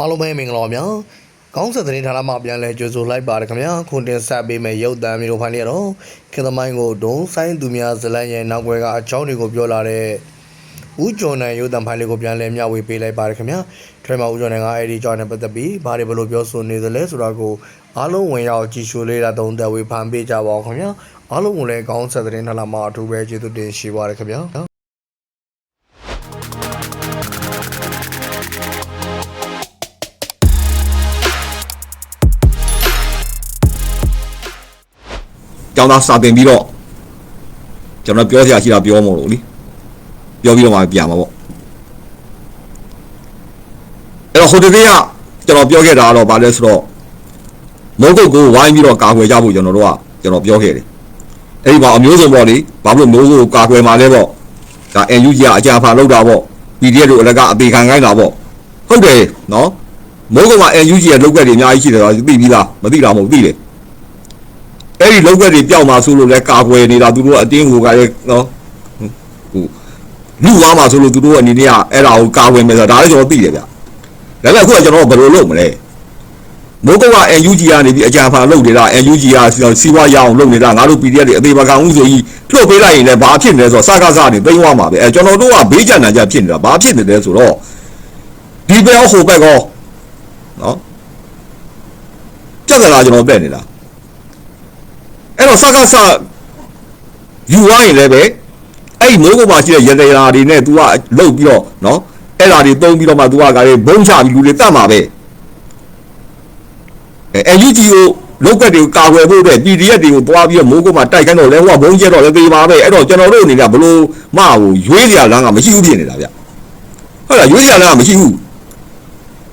အားလုံးပဲမင်္ဂလာပါဗျာကောင်းဆက်သတင်းဌာနမှပြန်လဲကြိုဆိုလိုက်ပါတယ်ခင်ဗျာခွန်တင်ဆက်ပေးမယ်ရုပ်သံမျိုးတို့ဖိုင်နေတော့ခေသမိုင်းကိုဒုံဆိုင်သူများဇလန်ရဲ့နောက်ွယ်ကအကြောင်းတွေကိုပြောလာတဲ့ဦးကျော်နိုင်ရုပ်သံဖိုင်လေးကိုပြန်လဲမျှဝေပေးလိုက်ပါတယ်ခင်ဗျာထွေးမှာဦးကျော်နိုင်ကအဲ့ဒီအကြောင်းနဲ့ပတ်သက်ပြီးဘာတွေဘလို့ပြောဆိုနေသလဲဆိုတာကိုအားလုံးဝင်ရောက်ကြည့်ရှုလေးတာတုံးသက်ဝေဖန်ပေးကြပါအောင်ခင်ဗျာအားလုံးကိုလည်းကောင်းဆက်သတင်းဌာနမှအထူးပဲကျေးဇူးတင်ရှိပါတယ်ခင်ဗျာ ကျောင်းသားစာသင်ပြီးတော့ကျွန်တော်ပြောစရာရှိတာပြောမို့လို့လीပြောပြီးတော့မှပြန်မှာပေါ့အဲ့တော့ဟိုတည်းကကျွန်တော်ပြောခဲ့တာကတော့ဗာလဲဆိုတော့မုန်းကုတ်ကိုဝိုင်းပြီးတော့ကာကွယ်ကြဖို့ကျွန်တော်တို့ကကျွန်တော်ပြောခဲ့တယ်အဲ့ဒီမှာအမျိုးစုံပေါ့လေဘာလို့မျိုးစုံကိုကာကွယ်မှာလဲပေါ့ဒါ NUG ကအကြံဖာလောက်တာပေါ့ PDF တို့အလကအသေးခံခိုင်းတာပေါ့ဟုတ်တယ်နော်မုန်းကုတ်မှာ NUG ရဲ့လောက်ကတွေအများကြီးရှိတယ်တော့သိပြီးသားမသိတာမဟုတ်သိတယ် အဲ့ဒီလောက်ွက်တွေပျောက်မှာဆိုလို့လဲကာကွယ်နေတာသူတို့အတင်းကိုကလည်းနော်ဟိုလူသွားမှာဆိုလို့သူတို့အနေနဲ့ကအဲ့ဒါကိုကာကွယ်မယ်ဆိုတာဒါလည်းကျွန်တော်သိတယ်ဗျဒါပေမဲ့အခုကကျွန်တော်ဘယ်လိုလုပ်မလဲမိုးကုတ်က NUG ကနေပြီးအကြံဖန်လုပ်နေတာ NUG ကစီးပွားရအောင်လုပ်နေတာငါတို့ PDF တွေအသေးပကံဥဆိုကြီးလွှတ်ပေးလိုက်ရင်လည်းဘာဖြစ်နေလဲဆိုတော့စကားစားနေသိမ်းသွားမှာပဲအဲကျွန်တော်တို့ကဘေးကျန်တာကြဖြစ်နေတာဘာဖြစ်နေလဲဆိုတော့ဒီဘက်ဟိုဘက်ကောနော်ကြက်စလားကျွန်တော်ပြက်နေတာ အဲ့တော့စကားစယူသွားရင်လည်းပဲအဲ့ဒီမိုးကုတ်မှာရှိတဲ့ရတရာတွေနဲ့ तू ကလှုပ်ပြီးတော့နော်အဲ့ဒါတွေတုံးပြီးတော့မှ तू ကကလေးဘုံချပြီးလူတွေတတ်မှာပဲအဲ UG ကိုလောက်ကတွေကိုကာကွယ်ဖို့အတွက် PDF တွေကိုတွားပြီးတော့မိုးကုတ်မှာတိုက်ခိုင်းတော့လဲဟိုကဘုံကျဲတော့လည်းသေးပါပဲအဲ့တော့ကျွန်တော်တို့အနေနဲ့ဘလို့မဟိုရွေးစရာလမ်းကမရှိဘူးဖြစ်နေတာဗျဟုတ်လားရွေးစရာလမ်းကမရှိဘူး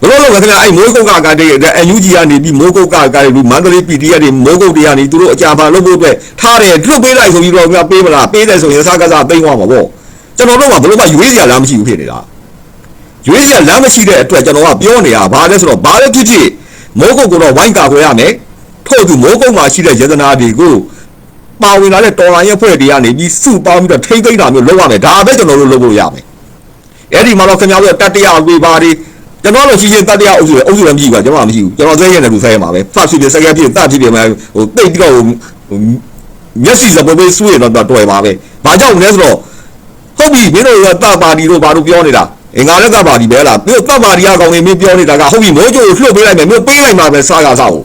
ဘလို့လို့ခင်ဗျအဲ့မိုးကုတ်ကကတဲ့ NUG ကနေပြီးမိုးကုတ်ကကတဲ့လူမန္တလေး PDF တွေမိုးကုတ်တွေကနေသူတို့အကြံဖန်လုပ်ဖို့အတွက်ထားတယ်လွတ်ပေးလိုက်ဆိုပြီးတော့ပေးမလားပေးတယ်ဆိုရင်စကားစားသိမ်းသွားမှာပေါ့ကျွန်တော်တို့ကဘလို့ကရွေးစရာလမ်းမရှိဘူးဖြစ်နေတာရွေးစရာလမ်းမရှိတဲ့အတွက်ကျွန်တော်ကပြောနေတာဘာလဲဆိုတော့ဘာလဲဖြစ်ဖြစ်မိုးကုတ်ကတော့ဝိုင်းကာခွဲရမယ်ထို့သူမိုးကုတ်မှာရှိတဲ့ယတနာတွေကိုပါဝင်လာတဲ့တော်လိုင်းရဲ့ဖွဲ့တွေကနေပြီးစုပေါင်းပြီးတော့ထိမ့်သိမ့်တာမျိုးလုပ်ရမယ်ဒါပဲကျွန်တော်တို့လုပ်လို့ရမယ်အဲ့ဒီမှာတော့ခင်ဗျားတို့တတ္တရဝေပါတွေ ကျွန်တော်တို့ရှိချင်းတတ္တရအုပ်စုအုပ်စုလည်းမရှိဘူးကွာကျွန်တော်မရှိဘူးကျွန်တော်စဲရဲနေလူစဲရမှာပဲဖတ်ဖြစ်ဖြစ်စက်ကဖြစ်တတ်ဖြစ်ဖြစ်မှာဟိုတိတ်ပြီးတော့ဟိုမျက်စိစပေါ်ပေးဆွေးရတော့တော်ပါပဲဘာကြောင့်လဲဆိုတော့ဟုတ်ပြီမင်းတို့ကတပါတီတို့ဘာလို့ပြောနေတာအင်္ဂါရက်ကပါတီပဲလားမင်းတို့တပါတီကကောင်နေမင်းပြောနေတာကဟုတ်ပြီမိုးကြိုးလှုပ်ပေးလိုက်မယ်မင်းပေးလိုက်မှာပဲစားကားစားကို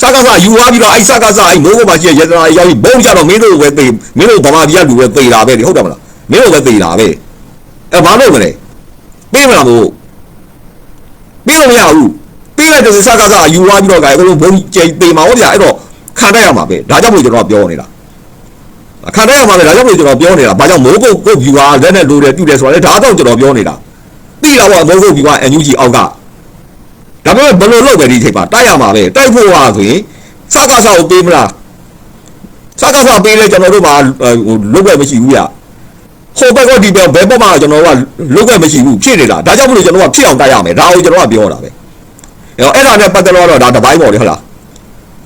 စားကားစားယူသွားပြီးတော့အဲ့စားကားစားအဲ့မိုးကမှရှိရရတနာရောက်ပြီးဘုံကြတော့မင်းတို့ပဲသိမင်းတို့ဗမာပြည်ကလူပဲသိတာပဲဒီဟုတ်တယ်မလားမင်းတို့ပဲသိတာပဲအဲဘာလို့မလဲပေးမလားမို့ ပေးလို့မရဘူးပေးလိုက်တဲ့စားကားစားယူသွားပြီးတော့ကဲအကုန်ဘုံကျိသိမှာဟုတ်ဗျာအဲ့တော့ခံတတ်ရမှာပဲဒါကြောင့်မို့ကျွန်တော်ပြောနေတာအခါတိုင်းမှာပဲဒါကြောင့်မို့ကျွန်တော်ပြောနေတာဘာကြောင့်မိုးကုတ်ကုတ် view ကလက်နဲ့လိုတယ်ပြုတယ်ဆိုတာလေဒါတော့ကျွန်တော်ပြောနေတာသိတာပေါ့မိုးကုတ် view က NUG အောက်ကဒါပေမဲ့ဘယ်လိုလုပ်ပဲဒီချိန်မှာတိုက်ရမှာပဲတိုက်ဖို့ဟာဆိုရင်စကားစားကိုပေးမလားစကားစားပေးလဲကျွန်တော်တို့မှာဟိုလုပ်ပဲမရှိဘူးဗျ ဟိုဘက်ကဒီဘက်ဘယ်ဘက်မှာကျွန်တော်ကလုပ်ပဲမရှိဘူးဖြစ်နေတာဒါကြောင့်မလို့ကျွန်တော်ကဖြစ်အောင်တိုက်ရမယ်ဒါကိုကျွန်တော်ကပြောတာပဲအဲ့တော့အဲ့ဒါနဲ့ပတ်သက်တော့ဒါတပိုင်းပေါ့လေဟုတ်လား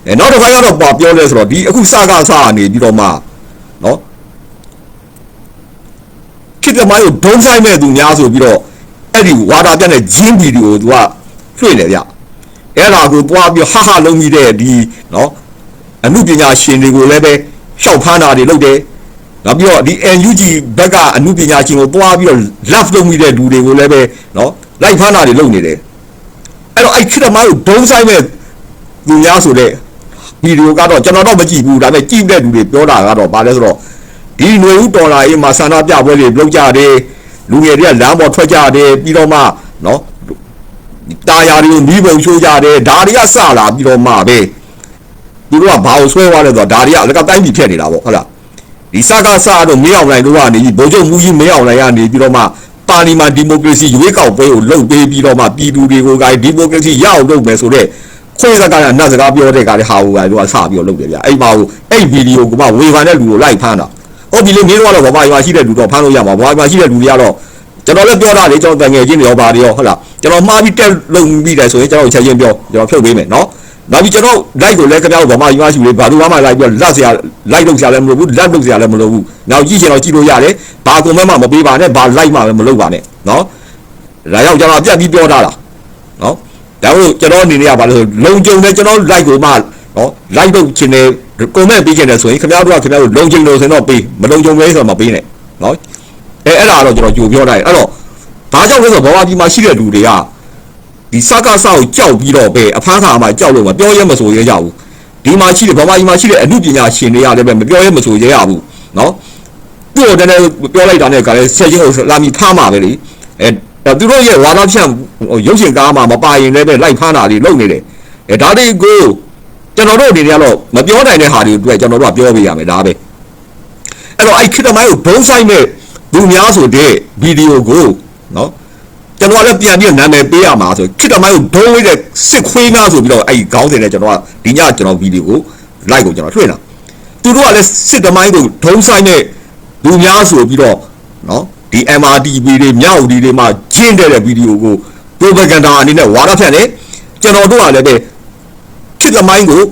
အဲနောက်တစ်ပိုင်းကတော့ပြောလဲဆိုတော့ဒီအခုစကားစားကနေပြီးတော့မှနော်ဖြစ်တဲ့မိုင်းကိုဒုံဆိုင်မဲ့သူများဆိုပြီးတော့အဲ့ဒီဝါတာပြတ်တဲ့ဂျင်းဗီဒီယိုသူကတွေ့တယ်ဗျအဲ့ဒါကိုတွားပြီးဟာဟာလုံးမိတဲ့ဒီနော်အမှုပညာရှင်တွေကိုလည်းပဲရှောက်ဖမ်းတာတွေလုပ်တယ် နောက်ပြီးတော့ဒီ NUG ဘက်ကအမှုပညာရှင်ကိုတွားပြီးတော့ love လုပ်မိတဲ့လူတွေကိုလည်းပဲနော်လိုက်ဖမ်းတာတွေလုပ်နေတယ်အဲ့တော့အဲ့ဖြစ်တဲ့မိုင်းကိုဒုံဆိုင်မဲ့သူများဆိုတဲ့ဗီဒီယိုကတော့ကျွန်တော်တော့မကြည့်ဘူးဒါပေမဲ့ကြည့်တဲ့လူတွေပြောတာကတော့ဗာလဲဆိုတော့ဒီຫນွေဦးတော်လာရေးမှာဆန္ဒပြပွဲတွေလုပ်ကြတယ်လူငယ်တွေကလမ်းပေါ်ထွက်ကြတယ်ပြီးတော့မှနော်တာယာတွေကိုမိဘုံချိုးကြတယ်ဒါတွေကစလာပြီးတော့မှပဲသူတို့ကဘာကိုဆွဲသွားလဲဆိုတော့ဒါတွေကအလကတိုင်းပြည်ဖြစ်နေတာပေါ့ဟုတ်လား ဒီစကားစတော့မင်းအောင်လိုင်းတို့ကနေပြီးဗိုလ်ချုပ်မူကြီးမင်းအောင်လိုင်းကနေပြီးတော့မှပါလီမန်ဒီမိုကရေစီရွေးကောက်ပွဲကိုလှုပ်ပေးပြီးတော့မှပြည်သူတွေကိုကဒီမိုကရေစီရအောင်လုပ်မယ်ဆိုတော့ခွေးစကားကနတ်စကားပြောတဲ့ကလည်းဟာဟိုကတို့ကစပြီးတော့လုပ်တယ်ဗျအဲ့မှာဟိုအဲ့ဗီဒီယိုကမှဝေဖန်တဲ့လူကိုလိုက်ဖမ်းတာဟုတ်ပြီလေမင်းတို့ကတော့ဗမာရွာရှိတဲ့လူတော့ဖမ်းလို့ရမှာဗမာရွာရှိတဲ့လူတွေကတော့ကျွန်တော်လည်းပြောတာလေကျွန်တော်တန်ငယ်ချင်းတွေရောပါတွေရောဟုတ်လားကျွန်တော်မှားပြီးတက်လုံပြီးတယ်ဆိုရင်ကျွန်တော်ချက်ချင်းပြောကျွန်တော်ဖြုတ်ပေးမယ်နော်နောက်ပြီးကျွန်တော် like ကိုလည်းခင်ဗျားတို့ဗမာရွာရှိလေဘာလို့မှလိုက်ပြီးလက်စရာ like လုပ်စရာလည်းမလိုဘူးလက်လုပ်စရာလည်းမလိုဘူးနောက်ကြည့်ချင်တော့ကြည့်လို့ရတယ်ဘာကွန်မန့်မှမပေးပါနဲ့ဘာ like မှလည်းမလုပ်ပါနဲ့နော်ဒါကြောင့်ကျွန်တော်ပြတ်ပြီးပြောထားတာနော်ဒါလို့ကျွန်တော်အနေနဲ့ကဘာလို့လဲဆိုလုံကြုံတယ်ကျွန်တော် like ကိုမှနော် like လုပ်ချင်တယ် comment ပေးချင်တယ်ဆိုရင်ခင်ဗျားတို့ကခင်ဗျားတို့လုံကြုံလို့ဆိုရင်တော့ပေးမလုံကြုံလဲဆိုတော့မပေးနဲ့နော်အဲအဲ့ဒါတော့ကျွန်တော်ကြိုပြောထားတယ်အဲ့တော့ဘာကြောင့်လဲဆိုတော့ဘဝပြည်မှာရှိတဲ့လူတွေက ဒီစကားဆောက်ကြောက်ပြီးတော့ပဲအဖမ်းခါမှာကြောက်လို့မပြောရဲမဆိုရဲကြဘူးဒီမှာရှိတဲ့ဘဝပြည်မှာရှိတဲ့အမှုပညာရှင်တွေကလည်းပဲမပြောရဲမဆိုရဲရဘူးနော်သူ့ကိုတည်းကပြောလိုက်တာနဲ့ကလည်းဆက်ချင်းကိုလာမီဖားမှာပဲလေအဲသူတို့ရဲ့ဝါဒဖြန့်ရုပ်ရှင်ကားမှာမပါရင်လည်းပဲလိုက်ဖမ်းတာတွေလုပ်နေတယ်အဲဒါတွေကိုကျွန်တော်တို့အနေနဲ့ကတော့မပြောနိုင်တဲ့ဟာတွေအတွက်ကျွန်တော်တို့ကပြောပေးရမယ်ဒါပဲအဲ့တော့အဲ့ခေတ္တမိုင်းကိုဘုံဆိုင်မဲ့သူများဆိုတဲ့ဗီဒီယိုကိုနော် ကျွန်တော်လည်းပြန်ပြီးနာမည်ပေးရမှာဆိုခေတ္တမိုင်းကိုဒုံးဝေးတဲ့စစ်ခွေးများဆိုပြီးတော့အဲ့ဒီခေါင်းစဉ်နဲ့ကျွန်တော်ကဒီညကျွန်တော်ဗီဒီယိုကို like ကိုကျွန်တော်ထွင်တာသူတို့ကလည်းစစ်တမိုင်းကိုဒုံးဆိုင်တဲ့လူများဆိုပြီးတော့နော်ဒီ MRTV တွေမြောက်ဒီတွေမှာကျင်းတဲ့ဗီဒီယိုကို propaganda အနေနဲ့ဝါဒဖြန့်တယ်ကျွန်တော်တို့ကလည်းပဲစစ်တမိုင်းကို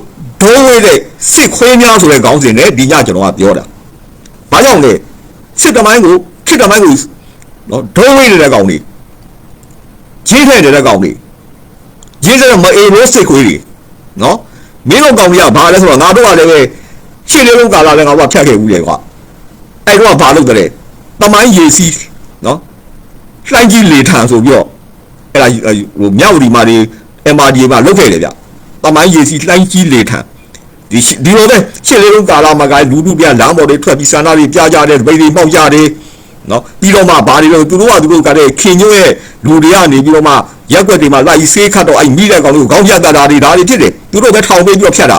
ဒုံးဝေးတဲ့စစ်ခွေးများဆိုတဲ့ခေါင်းစဉ်နဲ့ဒီညကျွန်တော်ကပြောတာဘာကြောင့်လဲစစ်တမိုင်းကိုစစ်တမိုင်းကိုနော်ဒုံးဝေးနေတဲ့ကောင်တွေ ကြီးထဲနေတဲ့ကောင်တွေကြီးထဲမအေးလို့စစ်ခွေးတွေနော်မင်းတို့ကောင်ကြီးကဘာလဲဆိုတော့ငါတို့ကလည်းပဲရှင်းလေးလုံးကာလာလည်းငါတို့ကဖြတ်ခဲ့ဘူးလေကွာအဲ့တော့ဘာလုပ်ကြလဲတမိုင်းရေစီးနော်လှိုင်းကြီးလေထန်ဆိုပြီးတော့အဲ့ဒါဟိုမြောက်ဒီမှာဒီ MRD မှာလုတ်ခဲ့တယ်ဗျတမိုင်းရေစီးလှိုင်းကြီးလေထန်ဒီဒီလိုပဲရှင်းလေးလုံးကာလာမှာကလူလူပြလမ်းပေါ်တွေထွက်ပြီးစန္ဒတွေပြကြတယ်ဗိတွေပေါက်ကြတယ် နော်ပြီးတော့မှဘာတွေလဲသူတို့ကသူတို့ကတဲ့ခင်ညွန့်ရဲ့လူတွေကနေပြီးတော့မှရက်ွက်တွေမှာလိုက်ဆေးခတ်တော့အဲ့မိတဲ့ကောင်တွေကိုခေါင်းပြတ်တာတွေဒါတွေဖြစ်တယ်သူတို့ပဲထောင်ပေးပြီးတော့ဖြတ်တာ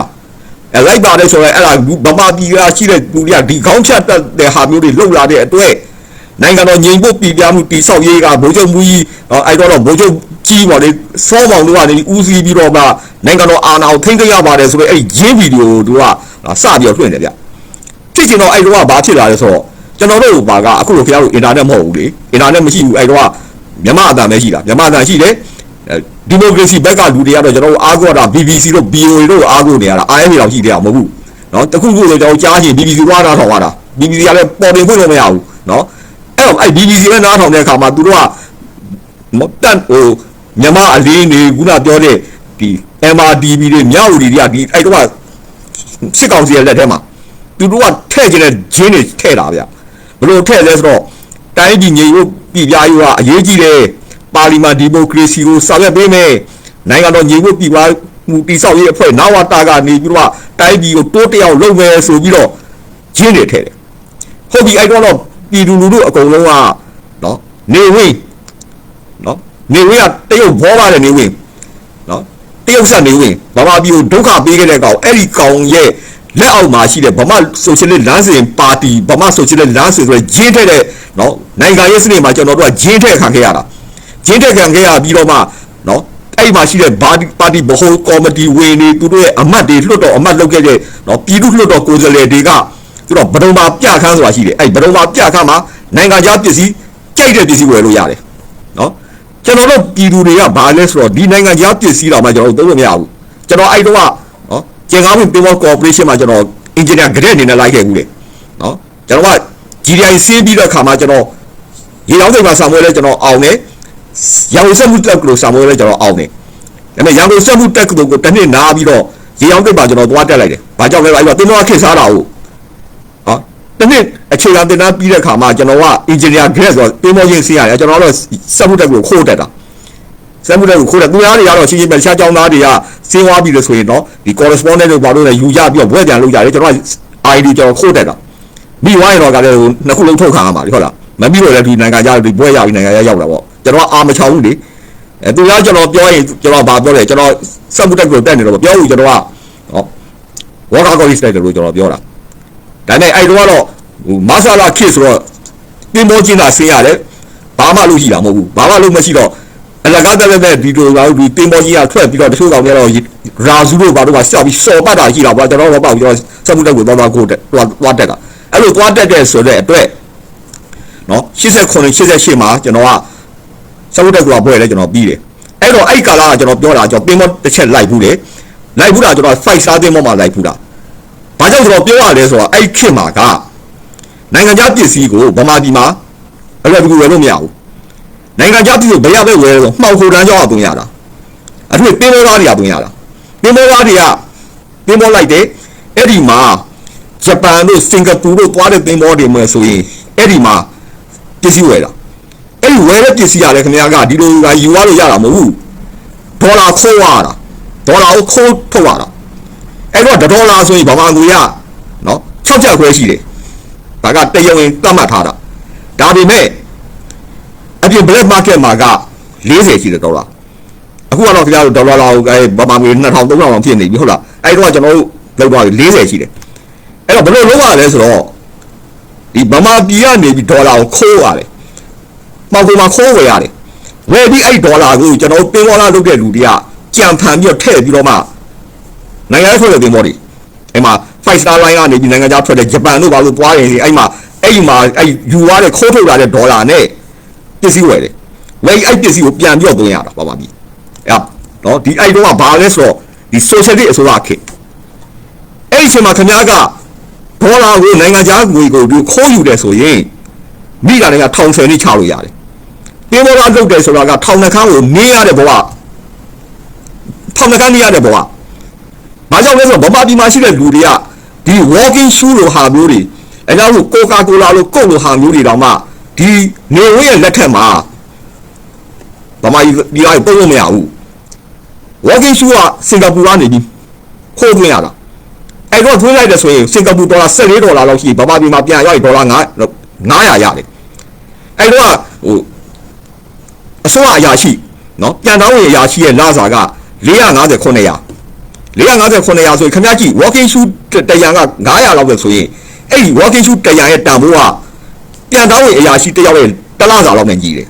အဲလိုက်ပါတယ်ဆိုတော့အဲ့ဒါဗမာပြည်ကရှိတဲ့လူတွေကဒီခေါင်းဖြတ်တဲ့ဟာမျိုးတွေလှုပ်လာတဲ့အတွက်နိုင်ငံတော်ငြိမ်ဖို့ပြည်ပြမှုတိဆောက်ရေးကဗိုလ်ချုပ်မူကြီးအဲ့တော့ဗိုလ်ချုပ်ကြီးပါလေစောမောင်တို့ကနေဦးစီးပြီးတော့မှနိုင်ငံတော်အာဏာကိုထိန်းသိမ်းရပါတယ်ဆိုတော့အဲ့ဒီရင်းဗီဒီယိုတို့ကစပြီးတော့လွှင့်တယ်ဗျဖြစ်ချင်တော့အဲ့တော့ကဘာဖြစ်လာလဲဆိုတော့ ကျွန်တော်တို့ဘာကအခုလိုခင်ဗျားတို့အင်တာနက်မဟုတ်ဘူးလေအင်တာနက်မရှိဘူးအဲ့တော့မြန်မာအတန်ပဲရှိတာမြန်မာအတန်ရှိတယ်ဒီမိုကရေစီဘက်ကလူတွေကတော့ကျွန်တော်တို့အားကိုးတာ BBC တို့ BOA တို့အားကိုးနေရတာ IFA တော့ရှိတယ်အောင်မဟုတ်ဘူးเนาะတခုခုဆိုကျွန်တော်ကြားချင် BBC သွားတာထောင်ရတာ BBC ကလည်းပေါ်တင်ခွင့်လို့မရဘူးเนาะအဲ့တော့အဲ့ BBC နဲ့နားထောင်တဲ့အခါမှာသူတို့ကမတက်ဟိုမြန်မာအလေးနေခုနပြောတဲ့ဒီ MRDB တွေမြောက်ဦးတွေကဒီအဲ့တော့စစ်ကောင်စီရဲ့လက်ထဲမှာသူတို့ကထဲ့ကျင်တဲ့ဂျင်းတွေထဲ့တာဗျ ဘလို့ထဲ့လဲဆိုတော့တိုင်းပြည်ငြိမ်ဖို့ပြည်ပြားရေးကအရေးကြီးတယ်ပါလီမန်ဒီမိုကရေစီကိုဆောင်ရွက်ပေးမယ်နိုင်ငံတော်ညီဖို့ပြည်ပါမှုတိဆောက်ရေးအဖွဲ့နာဝတာကနေပြီးတော့တိုင်းပြည်ကိုတိုးတက်အောင်လုပ်မယ်ဆိုပြီးတော့ဂျင်းတွေထဲတယ်ဟုတ်ပြီအဲ့တော့ပြည်သူလူထုအကုန်လုံးကနော်နေဝင်းနော်နေဝင်းကတရုတ်ဘောပါတယ်နေဝင်းနော်တရုတ်ဆက်နေဝင်းဗမာပြည်ကိုဒုက္ခပေးခဲ့တဲ့ကောင်အဲ့ဒီကောင်ရဲ့ လက်အောက်မှာရှိတဲ့ဗမာဆိုရှယ်လစ်လမ်းစဉ်ပါတီဗမာဆိုရှယ်လစ်လမ်းစဉ်ဆိုတဲ့ဂျင်းထက်တဲ့နော်နိုင်ငံရေးစနစ်မှာကျွန်တော်တို့ကဂျင်းထက်ခံခဲ့ရတာဂျင်းထက်ခံခဲ့ရပြီးတော့မှနော်အဲ့မှာရှိတဲ့ပါတီပါတီဘဟိုကော်မတီဝင်တွေသူတို့ရဲ့အမတ်တွေလွှတ်တော်အမတ်လုပ်ခဲ့တဲ့နော်ပြည်သူ့လွှတ်တော်ကိုယ်စားလှယ်တွေကသူတို့ဘဒုံမှာပြခန်းဆိုတာရှိတယ်အဲ့ဘဒုံမှာပြခန်းမှာနိုင်ငံခြားပစ္စည်းကြိုက်တဲ့ပစ္စည်းဝယ်လို့ရတယ်နော်ကျွန်တော်တို့ပြည်သူတွေကဘာလဲဆိုတော့ဒီနိုင်ငံခြားပစ္စည်းတော့မှကျွန်တော်တို့သုံးလို့မရဘူးကျွန်တော်အဲ့တော့ နော်ကျေကားဝင်ပင်မောကော်ပိုရေးရှင်းမှာကျွန်တော်အင်ဂျင်နီယာဂရက်အနေနဲ့လိုက်ခဲ့ဘူးလေနော်ကျွန်တော်က GDI ဆင်းပြီးတဲ့အခါမှာကျွန်တော်ရေရောင်းစိတ်မှာဆောင်ပွဲလဲကျွန်တော်အောင်တယ်ရန်ကုန်စက်မှုတက်ကလို့ဆောင်ပွဲလဲကျွန်တော်အောင်တယ်ဒါပေမဲ့ရန်ကုန်စက်မှုတက်ကလို့ကိုတစ်နှစ်နားပြီးတော့ရေရောင်းစိတ်မှာကျွန်တော်သွားတက်လိုက်တယ်ဘာကြောင့်လဲအဲ့တော့တင်းတော့ခက်စားတာဟုတ်ဟောတစ်နှစ်အခြေခံတင်တန်းပြီးတဲ့အခါမှာကျွန်တော်ကအင်ဂျင်နီယာဂရက်ဆိုတော့တင်းမောချင်းဆင်းရတယ်ကျွန်တော်တော့စက်မှုတက်ကိုခိုးတက်တာ စက်မှုတက်ကိုခိုးတက်သူများတွေကတော့ရှင်းရှင်းပဲတခြားကျောင်းသားတွေကစင်းသွားပြီလို့ဆိုရင်တော့ဒီ correspondent တွေဘာလို့လဲယူကြပြီးတော့ဘွဲပြန်လုပ်ကြတယ်ကျွန်တော်က ID ကျွန်တော်ခိုးတက်တာမိဝိုင်းတော့ကလည်းနှစ်ခုလုံးထုတ်ခံရမှာလေဟုတ်လားမပြီးတော့လည်းဒီနိုင်ငံခြားဒီဘွဲရောက်ပြီးနိုင်ငံခြားရောက်တာပေါ့ကျွန်တော်အာမချောင်းဘူးလေအဲသူများကျွန်တော်ပြောရင်ကျွန်တော်ဘာပြောလဲကျွန်တော်စက်မှုတက်ကိုတက်နေတော့ပြောဘူးကျွန်တော်ကဟောဝါကာကော်ရီစတက်လို့ကျွန်တော်ပြောတာဒါနဲ့အဲ့တော့ကတော့ဟိုမဆာလာခစ်ဆိုတော့တင်မောချင်းတာဆင်းရတယ်ဘာမှလုပ်ကြည့်တာမဟုတ်ဘူးဘာမှလုပ်မရှိတော့ အလကားတက်တဲ့ဒီလိုပါဒီတင်မောကြီးကထွက်ပြီးတော့တချို့ကောင်တွေတော့ရာဇူတို့ဘာတို့ကစောက်ပြီးစော်ပတ်တာရှိတာပေါ့ကျွန်တော်တော့ပေါ့ကျွန်တော်စက်မှုတက်ကိုသွားသွားကိုတက်သွားသွားတက်ကအဲ့လိုသွားတက်တဲ့ဆိုတဲ့အတွက်နော်89 88မှာကျွန်တော်ကစက်မှုတက်ကဘွဲလဲကျွန်တော်ပြီးတယ်အဲ့တော့အဲ့ကာလာကကျွန်တော်ပြောတာကျွန်တော်ပင်မောတစ်ချက်လိုက်ဘူးလေလိုက်ဘူးတာကျွန်တော် fight စားပင်မောမှာလိုက်ဘူးတာဘာကြောင့်ကျွန်တော်ပြောရလဲဆိုတော့အဲ့ခေတ်မှာကနိုင်ငံခြားပစ္စည်းကိုဗမာပြည်မှာအဲ့လိုတကူဝယ်လို့မရဘူး နိုင်ငံခြားပစ္စည်းကိုဘယ်ရပဲဝယ်လဲဆိုမှောက်ခိုတန်းကြောက်အောင်သုံးရတာအထူးတင်းမောသားတွေကဝင်ရတာတင်းမောသားတွေကတင်းမောလိုက်တယ်အဲ့ဒီမှာဂျပန်တို့စင်ကာပူတို့သွားတဲ့တင်းမောတွေမှာဆိုရင်အဲ့ဒီမှာပစ္စည်းဝယ်တာအဲ့ဒီဝယ်တဲ့ပစ္စည်းရတယ်ခင်ဗျားကဒီလိုကယူရလို့ရတာမဟုတ်ဘူးဒေါ်လာခိုးရတာဒေါ်လာကိုခိုးထုတ်ရတာအဲ့တော့ဒေါ်လာဆိုရင်ဗမာငွေကနော်6ချက်ခွဲရှိတယ်ဒါကတရားဝင်သတ်မှတ်ထားတာဒါပေမဲ့ အပြင် black market မှာက40ရှိတယ်ဒေါ်လာအခုကတော့ခင်ဗျားတို့ဒေါ်လာလောက်အဲဗမာငွေ2000 3000လောက်ဖြစ်နေပြီဟုတ်လားအဲ့တော့ကျွန်တော်တို့လောက်တော့40ရှိတယ်အဲ့တော့ဘယ်လိုလုပ်ရလဲဆိုတော့ဒီဗမာပြည်ကနေပြီးဒေါ်လာကိုခိုးရတယ်မှောက်ကူမှာခိုးဝယ်ရတယ်ဝယ်ပြီးအဲ့ဒေါ်လာကိုကျွန်တော်တို့ပင်ဝါလာလုပ်တဲ့လူတွေကကြံဖန်ပြီးတော့ထည့်ပြီးတော့မှနိုင်ငံရေးထွက်တဲ့ပင်ပေါ်တွေအဲ့မှာ five star line ကနေပြီးနိုင်ငံခြားထွက်တဲ့ဂျပန်တို့ဘာလို့သွားရင်အဲ့မှာအဲ့မှာအဲ့ယူရတဲ့ခိုးထုတ်လာတဲ့ဒေါ်လာနဲ့ပ စ္စည်းဝယ်တယ်ဝယ်အဲ့ပစ္စည်းကိုပြန်ပြီးတော့သွင်းရတာပါပါပြီအဲ့နော်ဒီအဲ့တော့ကဘာလဲဆိုတော့ဒီ socialist အစိုးရခေတ်အဲ့ဒီအချိန်မှာခင်ဗျားကဒေါ်လာကိုနိုင်ငံခြားငွေကိုဒီခိုးယူတယ်ဆိုရင်မိတာတွေကထောင်ဆယ်နှစ်ချလို့ရတယ်တင်းမောလာလုပ်တယ်ဆိုတာကထောင်နှခမ်းကိုနင်းရတဲ့ဘဝထောင်နှခမ်းနင်းရတဲ့ဘဝ။ဘာကြောင့်လဲဆိုတော့ဗမာပြည်မှာရှိတဲ့လူတွေကဒီ walking shoe လိုဟာမျိုးတွေအဲကြောင့်လို့ Coca-Cola လိုကုတ်လိုဟာမျိုးတွေတောင်မှ ဒီနေဝင်းရဲ့လက်ထက်မှာဗမာပြည်ဒီအတိုင်းပုံလို့မရဘူး။ walking shoe ကစင်ကာပူကနေပြီးခိုးသွင်းရတာ။အဲ့တော့သွင်းလိုက်တယ်ဆိုရင်စင်ကာပူဒေါ်လာ14ဒေါ်လာလောက်ရှိဗမာပြည်မှာပြန်ရောက်ရင်ဒေါ်လာ9 900ရတယ်။အဲ့တော့ဟိုအစိုးရအရာရှိနော်ပြန်တောင်းရင်အရာရှိရဲ့လစာက450 900 450 900ဆိုရင်ခင်ဗျားကြည့် walking shoe တရံက900လောက်ပဲဆိုရင်အဲ့ဒီ walking shoe တရံရဲ့တန်ဖိုးက ပြန်တောင်းရင်အရာရှိတစ်ယောက်ရဲ့တစ်လစာလောက်နဲ့ကြီးတယ်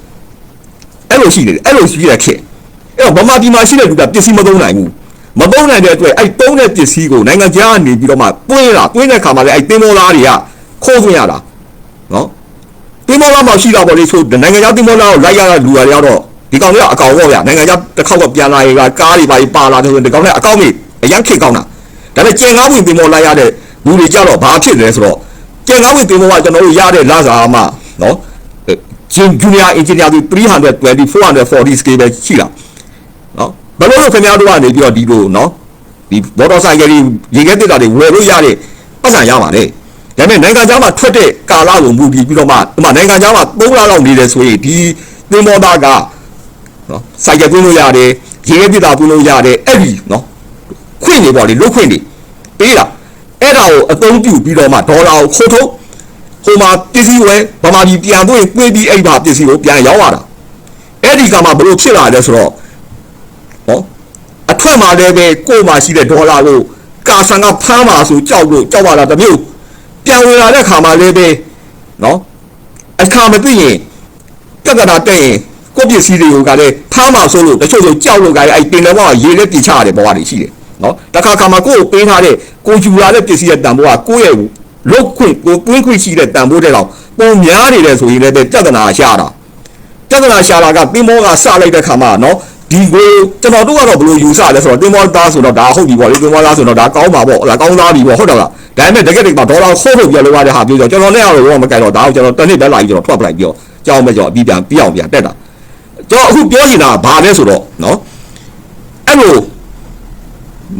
အဲ့လိုရှိနေတယ်အဲ့လိုရှိတဲ့ခေတ်အဲ့တော့ဗမာပြည်မှာရှိတဲ့လူကပစ္စည်းမသုံးနိုင်ဘူးမသုံးနိုင်တဲ့အတွက်အဲ့သုံးတဲ့ပစ္စည်းကိုနိုင်ငံခြားကနေပြီးတော့မှတွင်းလာတွင်းတဲ့ခါမှာလည်းအဲ့တင်းမောသားတွေကခိုးသွင်းရတာနော်တင်းမောသားမှရှိတာပေါ့လေဆိုနိုင်ငံခြားတင်းမောသားကိုလိုက်ရတာလူတွေကတော့ဒီကောင်တွေကအကောင်ပေါ့ဗျာနိုင်ငံခြားတစ်ခေါက်ကပြန်လာရင်ကကားတွေပါပါလာတယ်ဆိုရင်ဒီကောင်တွေအကောင်တွေအရင်ခေတ်ကောင်းတာဒါပေမဲ့ကျင်ကားဝင်တင်မောလိုက်ရတဲ့လူတွေကြတော့ဘာဖြစ်လဲဆိုတော့ ကျင်ကားဝင်တင်မောကကျွန်တော်တို့ရတဲ့လစာမှနော်ဂျင်ဂျူနီယာအင်ဂျင်နီယာတွေ320 440 scale ပဲရှိတာနော်ဘယ်လိုလဲခင်ဗျားတို့ကနေပြီးတော့ဒီလိုနော်ဒီဘော်တော်ဆိုင်ကလေးရေခဲတက်တာတွေဝယ်လို့ရတဲ့ပတ်စံရပါတယ်ဒါပေမဲ့နိုင်ငံခြားမှာထွက်တဲ့ကာလကိုမူတည်ပြီးတော့မှဒီမှာနိုင်ငံခြားမှာ3လလောက်နေတယ်ဆိုရင်ဒီသင်္ဘောသားကနော်စိုက်ကသွင်းလို့ရတယ်ရေခဲတက်တာသွင်းလို့ရတယ်အဲ့ဒီနော်ခွင့်နေပေါ့လေလုတ်ခွင့်နေပေးတာ အဲ့ဒါကိုအသုံးပြုပြီးတော့မှဒေါ်လာကိုခိုးထုတ်ဟိုမှာပစ္စည်းဝယ်ဗမာပြည်ပြန်ဖို့ပြေးပြီးအဲ့ဒီမှာပစ္စည်းကိုပြန်ရောက်ရတာအဲ့ဒီကမှဘလို့ဖြစ်လာလဲဆိုတော့ဟောအထက်မှာလည်းပဲကို့မှာရှိတဲ့ဒေါ်လာကိုကာဆန်ကဖမ်းပါဆိုကြောက်လို့ကြောက်ရတာတမျိုးပြန်ဝင်လာတဲ့ခါမှာလည်းပဲနော်အခါမသိရင်ပြဿနာတက်ရင်ကိုယ့်ပစ္စည်းတွေကလည်းဖမ်းပါဆိုလို့တချို့ဆိုကြောက်လို့ကလည်းအဲ့တင်တယ်ဘောကရေလက်ပြချရတယ်ဘဝတွေရှိတယ် နော်တခါခါမှာကိုယ်ကိုပေးထားတဲ့ကိုယူလာတဲ့ပစ္စည်းရဲ့တန်ဖိုးကကိုယ့်ရဲ့လုတ်ခွင့်ကိုတွင်းခွင့်ရှိတဲ့တန်ဖိုးတဲ့တော့ပုံများနေတယ်ဆိုရင်လည်းပဲပြဿနာရှာတာပြဿနာရှာတာကတင်းမောကစလိုက်တဲ့ခါမှာနော်ဒီကိုကျွန်တော်တို့ကတော့ဘယ်လိုယူဆလဲဆိုတော့တင်းမောသားဆိုတော့ဒါဟုတ်ပြီပေါ့လေတင်းမောသားဆိုတော့ဒါကောင်းပါပေါ့ဟလာကောင်းသားပြီပေါ့ဟုတ်တယ်လားဒါပေမဲ့တကယ်တကယ်ဒေါ်လာခိုးထုတ်ပြလို့ရတဲ့ဟာပြောကြကျွန်တော်လည်းကတော့မကြိုက်တော့ဒါကိုကျွန်တော်တစ်နှစ်ပဲလာပြီးကျွန်တော်ထွက်ပလိုက်ပြီးတော့ကြောင်းမဲ့ကြောင်းအပြီးပြန်ပြီးအောင်ပြန်တက်တာကျွန်တော်အခုပြောနေတာကဘာလဲဆိုတော့နော်အဲ့လို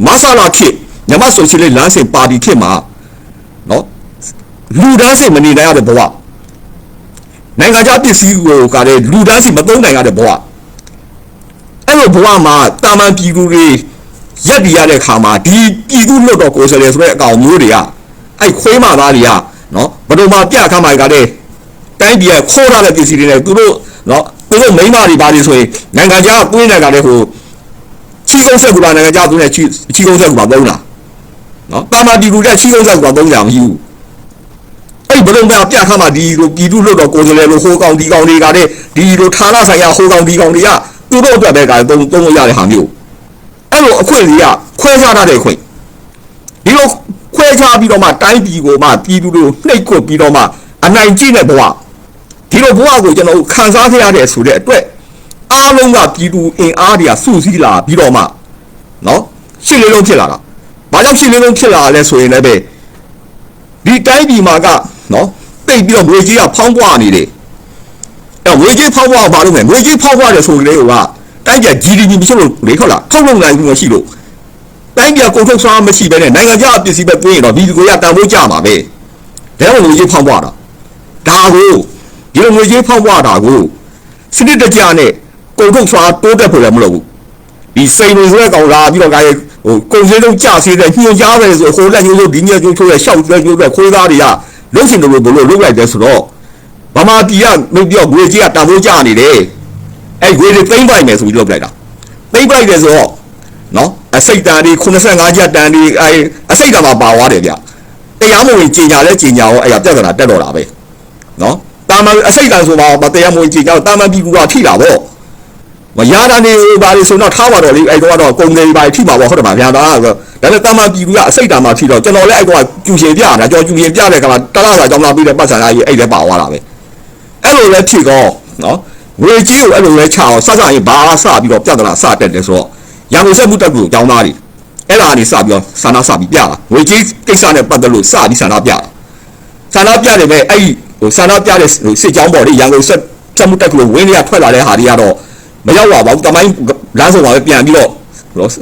မဆလာခေတ်ညမဆိုရှယ်လစ်လမ်းစဉ်ပါတီခေတ်မှာနော်လူဒန်းစိတ်မနေနိုင်ရတဲ့ဘဝနိုင်ငံခြားပစ္စည်းကိုကလည်းလူဒန်းစိတ်မသုံးနိုင်ရတဲ့ဘဝအဲ့လိုဘဝမှာတာမန်ပြည်သူတွေရက်တည်ရတဲ့ခါမှာဒီပြည်သူလွတ်တော်ကိုယ်စားလှယ်ဆိုတဲ့အကောင်မျိုးတွေကအဲ့ခွေးမသားတွေကနော်ဘယ်လိုမှပြခမ်းမိုင်ကလည်းတိုင်းပြည်ကခိုးထားတဲ့ပစ္စည်းတွေနဲ့သူတို့နော်သူတို့မိန်းမတွေပါနေဆိုရင်နိုင်ငံခြားကတွင်းတဲ့ကလည်းဟို ချီကုန်းဆက်ကူပါနိုင်ငံခြားသွင်းတဲ့ချီချီကုန်းဆက်ကူပါသုံးတာနော်တာမာတီကူတဲ့ချီကုန်းဆက်ကူပါသုံးကြမရှိဘူးအဲ့ဘလုံးကပြခါမှာဒီလိုပြည်သူလွတ်တော်ကိုယ်စားလှယ်လိုဟိုကောင်ဒီကောင်တွေကလည်းဒီလိုဌာနဆိုင်ရာဟိုကောင်ဒီကောင်တွေကသူတို့အတွက်ပဲကသုံးသုံးလို့ရတဲ့ဟာမျိုးအဲ့လိုအခွင့်အရေးကခွဲခြားထားတဲ့အခွင့်ဒီလိုခွဲခြားပြီးတော့မှတိုင်းပြည်ကိုမှပြည်သူတို့နှိပ်ကွပ်ပြီးတော့မှအနိုင်ကျင့်တဲ့ဘဝဒီလိုဘဝကိုကျွန်တော်ခံစားခဲ့ရတဲ့ဆိုတဲ့အတွက် အားလုံးကပြည်သူအင်အားတွေကစုစည်းလာပြီးတော့မှနော်ရှစ်လေးလုံးဖြစ်လာတာ။ဘာကြောင့်ရှစ်လေးလုံးဖြစ်လာလဲဆိုရင်လည်းပဲဒီတိုင်းပြည်မှာကနော်တိတ်ပြီးတော့ငွေကြီးကဖောင်းပွားနေတယ်။အဲငွေကြီးဖောင်းပွားဘာလို့လဲငွေကြီးဖောင်းပွားတယ်ဆိုကြလေကတိုင်းပြည် GDP မရှိလို့လေဟုတ်လားထုတ်လုပ်နိုင်မှုမရှိလို့တိုင်းပြည်ကုန်ထုတ်စွမ်းမရှိဘဲနဲ့နိုင်ငံခြားပစ္စည်းပဲသွင်းရင်တော့ဒီကိုရတန်ဖိုးကြမှာပဲဒါမှမဟုတ်ငွေကြေးဖောင်းပွားတာဒါကိုဒီလိုငွေကြေးဖောင်းပွားတာကိုစနစ်တကျနဲ့ ကုန်ထုတ်စွမ်းတိုးတက်ဖို့လည်းမလုပ်ဘူးဒီစိန်တွေဆိုတဲ့ကောင်လာပြီးတော့ကဲဟိုကုန်စည်လုံးကြဆေးတဲ့ညှို့ကြားပဲဆိုဟိုလက်ညှို့လို့ဒီညှို့ချိုးတဲ့ရှောက်တဲ့ညှို့တဲ့ခွေးသားတွေကလုံးစင်တယ်လို့ဘလို့လုပ်လိုက်တယ်ဆိုတော့ဗမာပြည်ကမပြောငွေကြေးကတန်ဖိုးကြနေတယ်အဲ့ငွေတွေသိမ့်ပိုက်မယ်ဆိုပြီးလုပ်လိုက်တာသိမ့်ပိုက်တယ်ဆိုတော့နော်အစိတ်တန်တွေ85ကျပ်တန်တွေအဲအစိတ်တန်မှာပါသွားတယ်ဗျတရားမဝင်ကြင်ညာလဲကြင်ညာရောအဲ့ရပြဿနာတက်တော့တာပဲနော်တာမန်အစိတ်တန်ဆိုပါမတရားမဝင်ကြင်ညာတာမန်ပြည်ကူကထိတာပေါ့မ ရတာနေပါလေဆိုတော့ထားပါတော့လေအဲ့တော့တော့ကုန်တယ်ပါထိပါပေါ့ဟုတ်တယ်ပါဗျာဒါကဒါနဲ့တာမန်ပြည်ကူကအစိတ်တန်မှာထိတော့ကျွန်တော်လည်းအဲ့တော့ကျူရှင်ပြတာကျွန်တော်ကျူရှင်ပြတဲ့ကမှာတလားစာကြောင်းလာပြီးတဲ့ပတ်စံသားကြီးအဲ့လည်းပါသွားတာပဲအဲ့လိုလဲထိကောနော်ငွေကြီးကိုအဲ့လိုလဲချအောင်စစရင်ဘာစပြီးတော့ပြဿနာစတက်တယ်ဆိုတော့ရန်ကုန်ဆက်မှုတက်ကူအကြောင်းသားတွေအဲ့ဒါကနေစပြီးတော့ဆန္ဒစပြီးပြတာငွေကြီးကိစ္စနဲ့ပတ်သက်လို့စပြီးဆန္ဒပြတာဆန္ဒပြတယ်ပဲအဲ့ဒီဟိုဆန္ဒပြတဲ့ဟိုစစ်ကြောင်းပေါ်လေရန်ကုန်ဆက်ဆက်မှုတက်ကူဝင်းရထွက်လာတဲ့ဟာတွေကတော့ မရောက်ပါဘူးတမိုင်းလမ်းဆောင်ပါပဲပြန်ပြီးတော့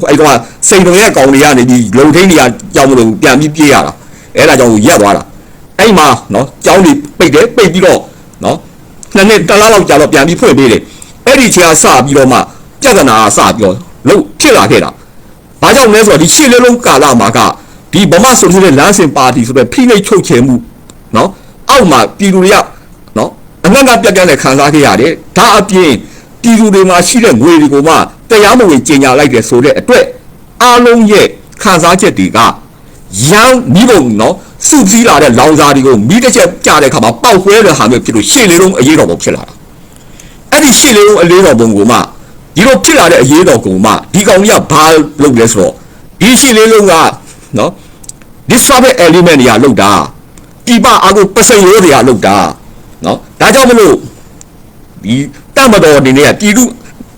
အဲ့တော့စိန်တုံရဲ့ကောင်တွေကနေဒီလုံထိန်တွေကကြောင်းမလို့ပြန်ပြီးပြေးရတာအဲ့ဒါကြောင့်ရက်သွားတာအဲ့မှာနော်ကြောင်းတွေပိတ်တယ်ပိတ်ပြီးတော့နော်နှစ်နှစ်တစ်လားလောက်ကြာတော့ပြန်ပြီးဖွင့်ပေးတယ်အဲ့ဒီချိန်ကစပြီးတော့မှပြဿနာကစပြီးတော့လို့ဖြစ်လာခဲ့တာဘာကြောင့်လဲဆိုတော့ဒီရှေ့လေးလုံးကာလမှာကဒီဗမာဆိုတဲ့လမ်းစဉ်ပါတီဆိုတဲ့ဖိနှိပ်ချုပ်ချယ်မှုနော်အောက်မှာပြည်သူတွေကနော်အငတ်ကပြက်ပြက်နဲ့ခံစားခဲ့ရတယ်ဒါအပြင် ပြည်သူတွေမှာရှိတဲ့ငွေတွေကိုမှတရားမဝင်ကျင်ညာလိုက်တယ်ဆိုတဲ့အတွက်အားလုံးရဲ့ခံစားချက်တွေကရန်မိဘုံနော်စုစည်းလာတဲ့လောင်စာတွေကိုမိတစ်ချက်ကြားတဲ့အခါမှာပေါက်ခွဲတဲ့ဟာမျိုးဖြစ်လို့ရှေ့လေးလုံးအရေးတော်ပုံဖြစ်လာတာအဲ့ဒီရှေ့လေးလုံးအလေးတော်ပုံကိုမှဒီလိုဖြစ်လာတဲ့အရေးတော်ကိုမှဒီကောင်ကြီးကဘာလုပ်လဲဆိုတော့ဒီရှေ့လေးလုံးကနော် disrupt element တွေကလောက်တာပြပအာကိုပစရိုးတွေကလောက်တာနော်ဒါကြောင့်မလို့ဒီတ မတော်အနေနဲ့ကပြည်သူ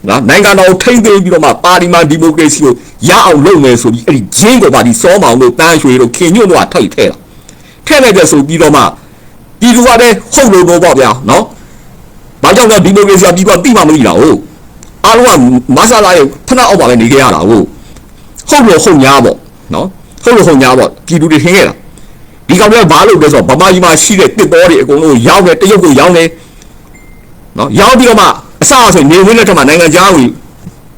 နော်နိုင်ငံတော်ကိုထိန်းသိမ်းပြီးတော့မှပါလီမန်ဒီမိုကရေစီကိုရအောင်လုပ်မယ်ဆိုပြီးအဲ့ဒီဂျင်းကိုပါဒီစောမောင်တို့တန်းရွှေတို့ခင်ညွန့်တို့ကထိုက်ထဲတာထဲလိုက်တဲ့ဆိုပြီးတော့မှပြည်သူကလည်းဟုတ်လို့တော့ပေါ့ဗျာနော်ဘာကြောင့်လဲဒီမိုကရေစီကပြည်သူကတိမှမသိတာဟုတ်အားလုံးကမဆလာရဲ့ဖနာအောက်ပါပဲနေကြရတာဟုတ်ဟုတ်လို့ဟုတ်ညာပေါ့နော်ဟုတ်လို့ဟုတ်ညာပေါ့ပြည်သူတွေထင်ခဲ့တာဒီကောင်တွေကဘာလုပ်လဲဆိုတော့ဗမာပြည်မှာရှိတဲ့တစ်ပေါ်တွေအကုန်လုံးရောင်းတယ်တရုတ်ကိုရောင်းတယ် နော်ရောင်းပြီးတော့မှအစအဆိုနေဝင်းလက်ထက်မှာနိုင်ငံခြားကို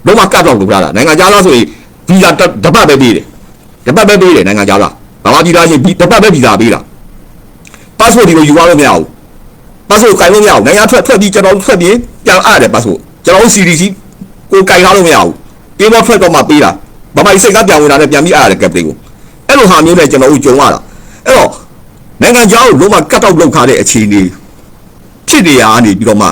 လုံးဝကတ်တော့လို့ပြတာနိုင်ငံခြားလားဆိုရင်ဗီဇာတပတ်ပဲပေးတယ်တပတ်ပဲပေးတယ်နိုင်ငံခြားလားဘာမှပြည်သားချင်းတပတ်ပဲဗီဇာပေးတာ passport ဒီလိုယူရလို့မရဘူး passport ကိုင်လို့မရဘူးနိုင်ငံထွက်ထွက်ပြီးကျွန်တော်ထွက်ပြီးပြန်အပ်တယ် passport ကျွန်တော် CDC ကိုကင်ထားလို့မရဘူးပေးမထွက်တော့မှပေးတာဘာမှစိတ်ကပြန်ဝင်လာတယ်ပြန်ပြီးအပ်ရတယ်ကပ်ပလေးကိုအဲ့လိုဟာမျိုးနဲ့ကျွန်တော်တို့ကြုံရတာအဲ့တော့နိုင်ငံခြားကိုလုံးဝကတ်တော့လုပ်ထားတဲ့အခြေအနေဖြစ်နေရကနေပြီးတော့မှ